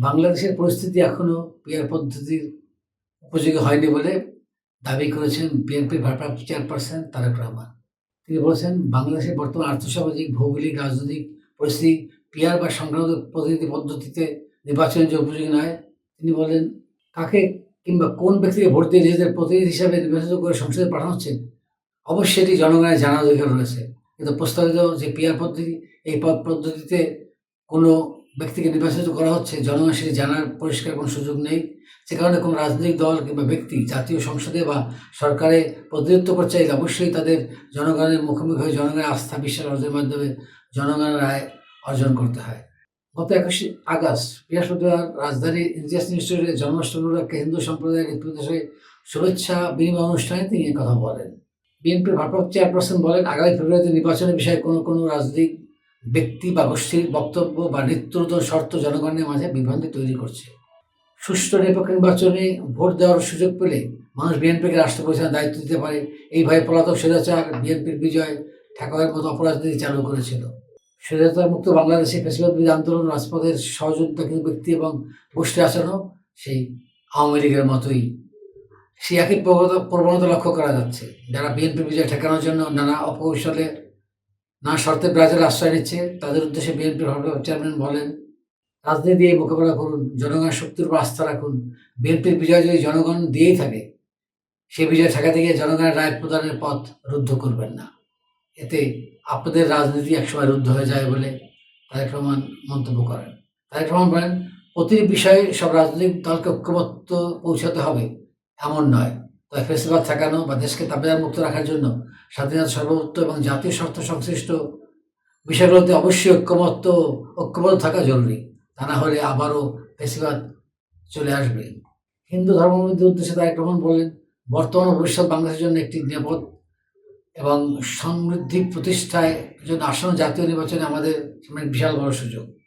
বাংলাদেশের পরিস্থিতি এখনও পিয়ার পদ্ধতির উপযোগী হয়নি বলে দাবি করেছেন বিএনপির ভারপ্রাপ্ত চেয়ারপারসন তারেক রহমান। তিনি বলেছেন, বাংলাদেশের বর্তমান আর্থসামাজিক, ভৌগোলিক, রাজনৈতিক পরিস্থিতি পিয়ার বা সংক্রান্ত প্রতিনিধি পদ্ধতিতে নির্বাচনের যে উপযোগী নয়। তিনি বলেন, কাকে কিংবা কোন ব্যক্তিকে ভোট দিয়ে নিজেদের প্রতিনিধি হিসাবে নির্বাচিত করে সংসদে পাঠানো হচ্ছে, অবশ্যই এটি জনগণের জানার অধিকার রয়েছে। কিন্তু প্রস্তাবিত যে পিয়ার পদ্ধতি, এই পদ- পদ্ধতিতে কোনো ব্যক্তিকে নির্বাচিত করা হচ্ছে জনগণ জানার পরিষ্কার কোনো সুযোগ নেই। সে কারণে কোনো রাজনৈতিক দল কিংবা ব্যক্তি জাতীয় সংসদে বা সরকারে প্রতিনিধিত্ব করতে চাইলে অবশ্যই তাদের জনগণের মুখোমুখি হয়ে জনগণের আস্থা, বিশ্বাস অর্জনের মাধ্যমে জনগণের রায় অর্জন করতে হয়। গত একুশে আগস্ট বৃহস্পতিবার রাজধানী ইন্ডিয়াস ইনস্টিটিউটে জন্মাষ্টমী উপলক্ষে হিন্দু সম্প্রদায়ের প্রদেশে শুভেচ্ছা বিনিময় অনুষ্ঠানে তিনি কথা বলেন। বিএনপির ভারপ্রাপ্ত চেয়ারপারসন বলেন, আগামী ফেব্রুয়ারিতে নির্বাচনের বিষয়ে কোনো কোনো রাজনৈতিক ব্যক্তি বা গোষ্ঠীর বক্তব্য বা নিত্যন্ত শর্ত জনগণের মাঝে বিভ্রান্তি তৈরি করছে। সুষ্ঠু নিরপেক্ষ নির্বাচনে ভোট দেওয়ার সুযোগ পেলে মানুষ বিএনপিকে রাষ্ট্র পরিচালনার দায়িত্ব দিতে পারে। এই ভয়ে পলাতক স্বৈরাচার বিএনপির বিজয় ঠেকানোর মতো অপরাজনীতি চালু করেছিল। স্বৈরাচার মুক্ত বাংলাদেশে ফেসিবাদ বিরোধী আন্দোলন রাজপথের সহযোগিতা কিন্তু ব্যক্তি এবং গোষ্ঠী আচরণও সেই আওয়ামী লীগের মতোই। সেই একই প্রবণতা লক্ষ্য করা যাচ্ছে। যারা বিএনপি বিজয় ঠেকানোর জন্য নানা অপকৌশলে নানা শর্তে ব্রাজিল আশ্রয় নিচ্ছে, তাদের উদ্দেশ্যে বিএনপির চেয়ারম্যান বলেন, রাজনীতি দিয়ে মোকাবেলা করুন, জনগণের শক্তির উপর আস্থা রাখুন, বিএনপির বিজয় যদি জনগণ দিয়েই থাকে সেই বিজয় ঠেকাতে গিয়ে জনগণের রায় প্রদানের পথ রুদ্ধ করবেন না। এতে আপনাদের রাজনীতি একসময় রুদ্ধ হয়ে যায় বলে তারেক রহমান মন্তব্য করেন। তারেক রহমান বলেন, প্রতিটি বিষয়ে সব রাজনৈতিক দলকে ঐক্যমত্য পৌঁছাতে হবে, এমন নয়। তবে ফেসিবাদ ঠেকানো বা দেশকে তাবেদার মুক্ত রাখার জন্য স্বাধীনতা সর্বত্ব এবং জাতীয় স্বার্থ সংশ্লিষ্ট বিষয়গুলোতে অবশ্যই ঐক্যমত্য, ঐক্যবদ্ধ থাকা জরুরি। তা না হলে আবারও ফেসিবাদ চলে আসবে। হিন্দু ধর্মবিদ্যুৎ উদ্দেশ্যে তারেক রহমান বলেন, বর্তমান ভবিষ্যৎ বাংলাদেশের জন্য একটি নিরাপদ এবং সমৃদ্ধি প্রতিষ্ঠায় জন্য আসন্ন জাতীয় নির্বাচনে আমাদের সামনে বিশাল বড় সুযোগ।